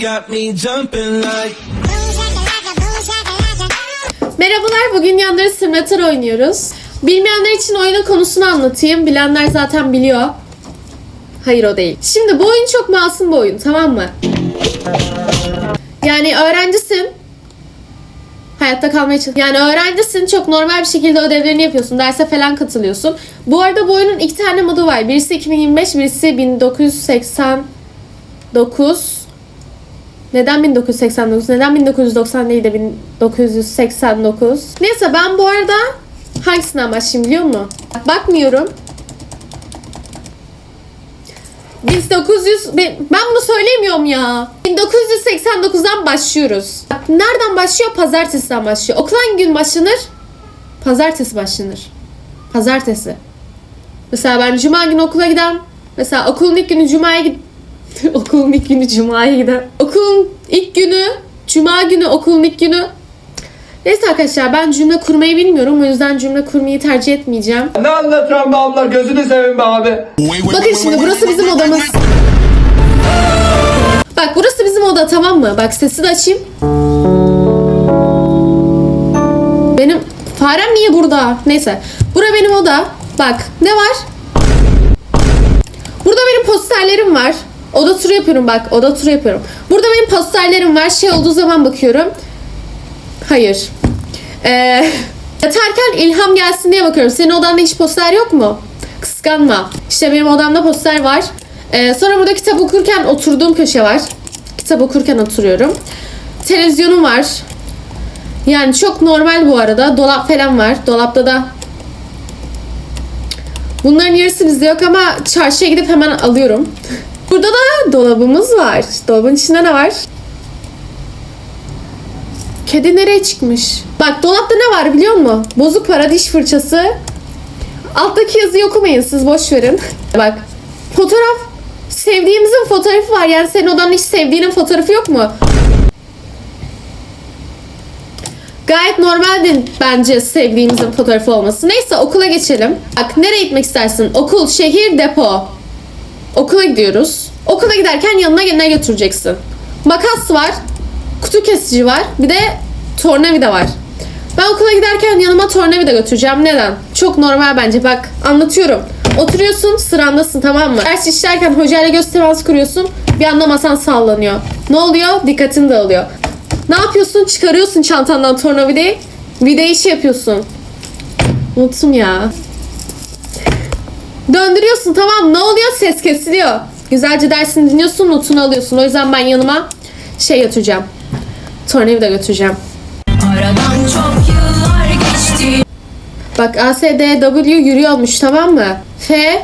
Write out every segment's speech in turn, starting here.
got me jumping like. Merhabalar, bugün Yanları Simulator oynuyoruz. Bilmeyenler için oyunun konusunu anlatayım. Bilenler zaten biliyor. Hayır o değil. Şimdi bu oyun çok masum bir oyun, tamam mı? Yani öğrencisin. Hayatta kalmaya çalış. Yani öğrencisin, çok normal bir şekilde ödevlerini yapıyorsun. Derse falan katılıyorsun. Bu arada bu oyunun iki tane modu var. Birisi 2025, birisi 1989. Neden 1989? Neden 1990 değil de 1989? Neyse ben bu arada hangisinden başlayayım biliyor musun? Bakmıyorum. 1900 ben bunu söylemiyorum ya. 1989'dan başlıyoruz. Nereden başlıyor? Pazartesiden başlıyor. Okul hangi gün başlanır? Pazartesi başlanır. Pazartesi. Mesela ben cuma günü okula giden mesela okulun ilk günü cumaya gid okulun ilk günü cumaya giden okulun ilk günü cuma günü okulun ilk günü Neyse arkadaşlar ben cümle kurmayı bilmiyorum o yüzden cümle kurmayı tercih etmeyeceğim. Ne anlatıyorsun be abla gözünü seveyim be abi. Bakın şimdi burası bizim odamız. Bak burası bizim oda tamam mı? Bak sesi de açayım. Benim farem niye burada? Neyse. Bura benim oda. Bak ne var? Burada benim posterlerim var. Oda turu yapıyorum bak. Oda turu yapıyorum. Burada benim posterlerim var. Şey olduğu zaman bakıyorum. Hayır. Ee, yatarken ilham gelsin diye bakıyorum. Senin odanda hiç poster yok mu? Kıskanma. İşte benim odamda poster var. Ee, sonra burada kitap okurken oturduğum köşe var. Kitap okurken oturuyorum. Televizyonum var. Yani çok normal bu arada. Dolap falan var. Dolapta da Bunların yarısı bizde yok ama çarşıya gidip hemen alıyorum. Burada da dolabımız var. Dolabın içinde ne var? Kedi nereye çıkmış? Bak dolapta ne var biliyor musun? Bozuk para diş fırçası. Alttaki yazıyı okumayın siz boş verin. Bak fotoğraf. Sevdiğimizin fotoğrafı var. Yani senin odanın hiç sevdiğinin fotoğrafı yok mu? Gayet normaldi bence sevdiğimizin fotoğrafı olması. Neyse okula geçelim. Bak nereye gitmek istersin? Okul, şehir, depo. Okula gidiyoruz. Okula giderken yanına ne götüreceksin? Makas var. Kutu kesici var. Bir de tornavida var. Ben okula giderken yanıma tornavida götüreceğim. Neden? Çok normal bence. Bak anlatıyorum. Oturuyorsun sırandasın tamam mı? Ders işlerken hocayla göz teması kuruyorsun. Bir anda masan sallanıyor. Ne oluyor? Dikkatin dağılıyor. Ne yapıyorsun? Çıkarıyorsun çantandan tornavidayı. Vidayı şey yapıyorsun. Unuttum ya. Döndürüyorsun tamam ne oluyor? Ses kesiliyor. Güzelce dersini dinliyorsun, notunu alıyorsun. O yüzden ben yanıma şey götüreceğim. Tornavida götüreceğim. Aradan çok yıllar geçti. Bak ASDW yürüyormuş tamam mı? F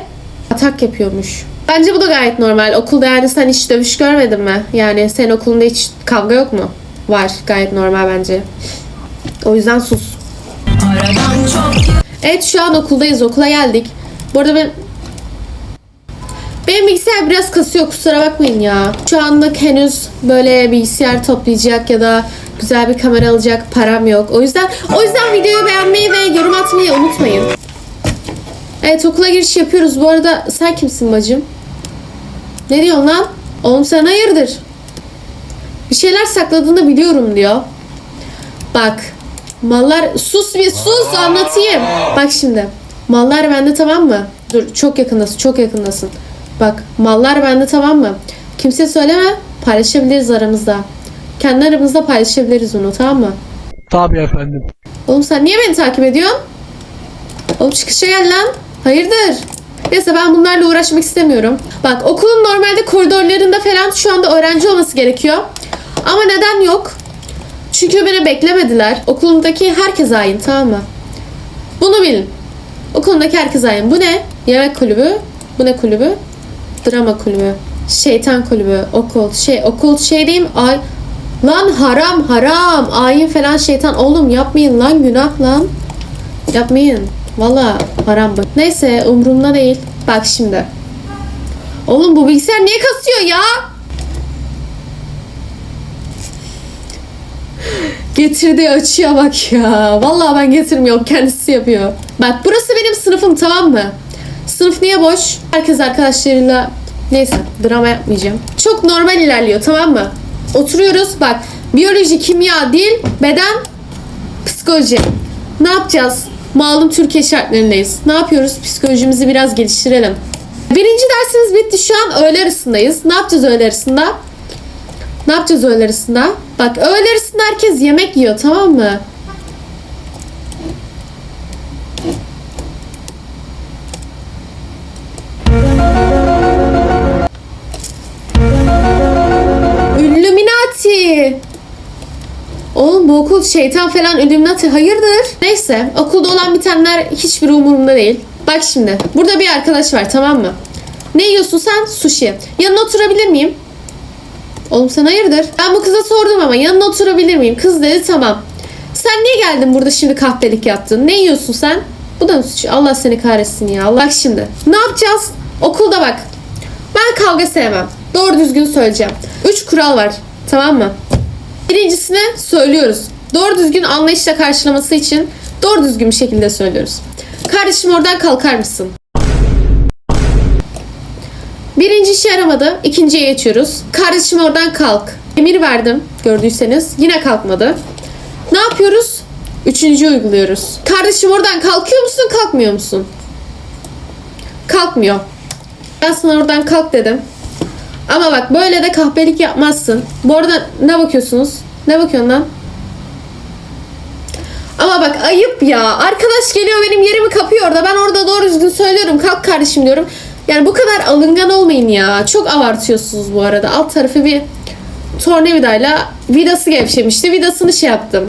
atak yapıyormuş. Bence bu da gayet normal. Okulda yani sen hiç dövüş görmedin mi? Yani senin okulunda hiç kavga yok mu? Var. Gayet normal bence. O yüzden sus. Aradan çok yıl- Evet şu an okuldayız. Okula geldik. Bu arada ben... Benim bilgisayar biraz kasıyor kusura bakmayın ya. Şu anlık henüz böyle bilgisayar toplayacak ya da güzel bir kamera alacak param yok. O yüzden o yüzden videoyu beğenmeyi ve yorum atmayı unutmayın. Evet okula giriş yapıyoruz. Bu arada sen kimsin bacım? Ne diyorsun lan? Oğlum sen hayırdır? Bir şeyler sakladığını biliyorum diyor. Bak mallar sus bir sus anlatayım. Bak şimdi mallar bende tamam mı? Dur çok yakındasın çok yakındasın. Bak mallar bende tamam mı? Kimse söyleme paylaşabiliriz aramızda. Kendi aramızda paylaşabiliriz onu tamam mı? Tabii efendim. Oğlum sen niye beni takip ediyorsun? Oğlum çıkışa gel lan. Hayırdır? Neyse ben bunlarla uğraşmak istemiyorum. Bak okulun normalde koridorlarında falan şu anda öğrenci olması gerekiyor. Ama neden yok? Çünkü beni beklemediler. Okulundaki herkes hain tamam mı? Bunu bilin. Okulundaki herkes hain. Bu ne? Yemek kulübü. Bu ne kulübü? Drama kulübü. Şeytan kulübü. Okul. Şey okul şey diyeyim. Ay. Lan haram haram. Ayin falan şeytan. Oğlum yapmayın lan günah lan. Yapmayın. Valla haram bu. Neyse umurumda değil. Bak şimdi. Oğlum bu bilgisayar niye kasıyor ya? Getirdiği açıya bak ya. Vallahi ben getirmiyorum. Kendisi yapıyor. Bak burası benim sınıfım tamam mı? Sınıf niye boş? Herkes arkadaşlarıyla Neyse drama yapmayacağım. Çok normal ilerliyor tamam mı? Oturuyoruz. Bak biyoloji, kimya, dil, beden, psikoloji. Ne yapacağız? Malum Türkiye şartlarındayız. Ne yapıyoruz? Psikolojimizi biraz geliştirelim. Birinci dersimiz bitti. Şu an öğle arasındayız. Ne yapacağız öğle arasında? Ne yapacağız öğle arasında? Bak öğle arasında herkes yemek yiyor tamam mı? Oğlum bu okul şeytan falan Illuminati hayırdır? Neyse okulda olan bitenler hiçbir umurumda değil. Bak şimdi burada bir arkadaş var tamam mı? Ne yiyorsun sen? Sushi. Yanına oturabilir miyim? Oğlum sen hayırdır? Ben bu kıza sordum ama yanına oturabilir miyim? Kız dedi tamam. Sen niye geldin burada şimdi kahpelik yaptın? Ne yiyorsun sen? Bu da suç? Allah seni kahretsin ya. Bak şimdi. Ne yapacağız? Okulda bak. Ben kavga sevmem. Doğru düzgün söyleyeceğim. Üç kural var. Tamam mı? Birincisini söylüyoruz. Doğru düzgün anlayışla karşılaması için doğru düzgün bir şekilde söylüyoruz. Kardeşim oradan kalkar mısın? Birinci işe yaramadı. İkinciye geçiyoruz. Kardeşim oradan kalk. Emir verdim gördüyseniz. Yine kalkmadı. Ne yapıyoruz? Üçüncü uyguluyoruz. Kardeşim oradan kalkıyor musun kalkmıyor musun? Kalkmıyor. Ben sana oradan kalk dedim. Ama bak böyle de kahpelik yapmazsın. Bu arada ne bakıyorsunuz? Ne bakıyorsun lan? Ama bak ayıp ya. Arkadaş geliyor benim yerimi kapıyor orada. Ben orada doğru düzgün söylüyorum. Kalk kardeşim diyorum. Yani bu kadar alıngan olmayın ya. Çok abartıyorsunuz bu arada. Alt tarafı bir tornavidayla vidası gevşemişti. Vidasını şey yaptım.